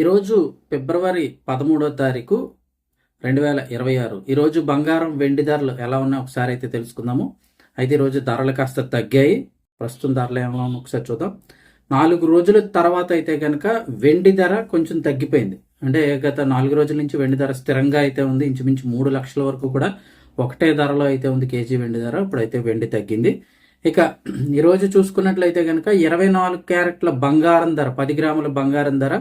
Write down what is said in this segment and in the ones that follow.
ఈరోజు ఫిబ్రవరి పదమూడో తారీఖు రెండు వేల ఇరవై ఆరు. ఈరోజు బంగారం వెండి ధరలు ఎలా ఉన్నాయో ఒకసారి అయితే తెలుసుకుందాము. అయితే ఈరోజు ధరలు కాస్త తగ్గాయి. ప్రస్తుతం ధరలు ఎలా ఉన్నాయో ఒకసారి చూద్దాం. నాలుగు రోజుల తర్వాత అయితే కనుక వెండి ధర కొంచెం తగ్గిపోయింది. అంటే గత నాలుగు రోజుల నుంచి వెండి ధర స్థిరంగా అయితే ఉంది. ఇంచుమించు మూడు లక్షల వరకు కూడా ఒకటే ధరలో అయితే ఉంది కేజీ వెండి ధర. ఇప్పుడైతే వెండి తగ్గింది. ఇక ఈరోజు చూసుకున్నట్లయితే కనుక ఇరవై నాలుగు క్యారెట్ల బంగారం ధర పది గ్రాముల బంగారం ధర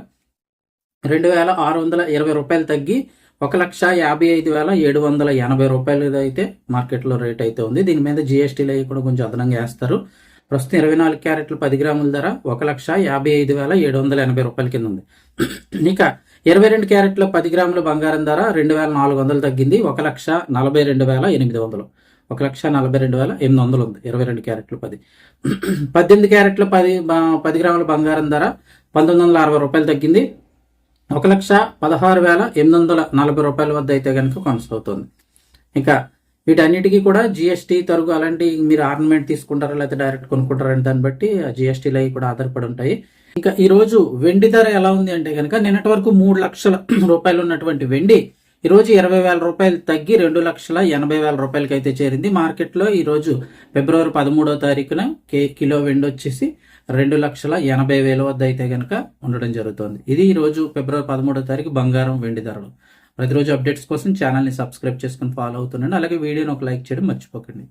రెండు వేల ఆరు వందల ఇరవై రూపాయలు తగ్గి ఒక లక్ష యాభై ఐదు వేల ఏడు వందల ఎనభై రూపాయలు అయితే మార్కెట్లో రేట్ అయితే ఉంది. దీని మీద జిఎస్టీలు అవి కూడా కొంచెం అదనంగా వేస్తారు. ప్రస్తుతం ఇరవై నాలుగు క్యారెట్లు పది గ్రాముల ధర ఒక లక్ష యాభై ఐదు వేల ఏడు వందల ఎనభై రూపాయల కింద ఉంది. ఇక ఇరవై రెండు క్యారెట్ల పది గ్రాముల బంగారం ధర రెండు వేల నాలుగు వందలు తగ్గింది. ఒక లక్ష నలభై రెండు వేల ఎనిమిది వందలు. ఒక లక్ష నలభై రెండు వేల ఎనిమిది వందలు ఉంది ఇరవై రెండు క్యారెట్లు పది. పద్దెనిమిది క్యారెట్ల పది పది గ్రాముల బంగారం ధర పంతొమ్మిది వందల అరవై రూపాయలు తగ్గింది. ఒక లక్ష పదహారు వేల ఎనిమిది వందల నలభై రూపాయల వద్ద అయితే కనుక కొనసాగుతుంది. ఇంకా వీటన్నిటికీ కూడా జిఎస్టీ తరుగు అలాంటి మీరు ఆర్నమెంట్ తీసుకుంటారా లేకపోతే డైరెక్ట్ కొనుక్కుంటారా అని దాన్ని బట్టి జిఎస్టీలు అవి కూడా ఆధారపడి ఉంటాయి. ఇంకా ఈరోజు వెండి ధర ఎలా ఉంది అంటే కనుక నిన్నటి వరకు మూడు లక్షల రూపాయలు ఉన్నటువంటి వెండి ఈరోజు ఇరవై వేల రూపాయలు తగ్గి రెండు లక్షల ఎనభై వేల రూపాయలకి అయితే చేరింది. మార్కెట్లో ఈరోజు ఫిబ్రవరి పదమూడవ తారీఖున కే కిలో వెండి వచ్చేసి రెండు లక్షల ఎనభై వేల వద్ద అయితే కనుక ఉండడం జరుగుతుంది. ఇది ఈరోజు ఫిబ్రవరి పదమూడవ తారీఖు బంగారం వెండి ధరలు. ప్రతిరోజు అప్డేట్స్ కోసం ఛానల్ని సబ్స్క్రైబ్ చేసుకుని ఫాలో అవుతుండండి. అలాగే వీడియోని ఒక లైక్ చేయడం మర్చిపోకండి.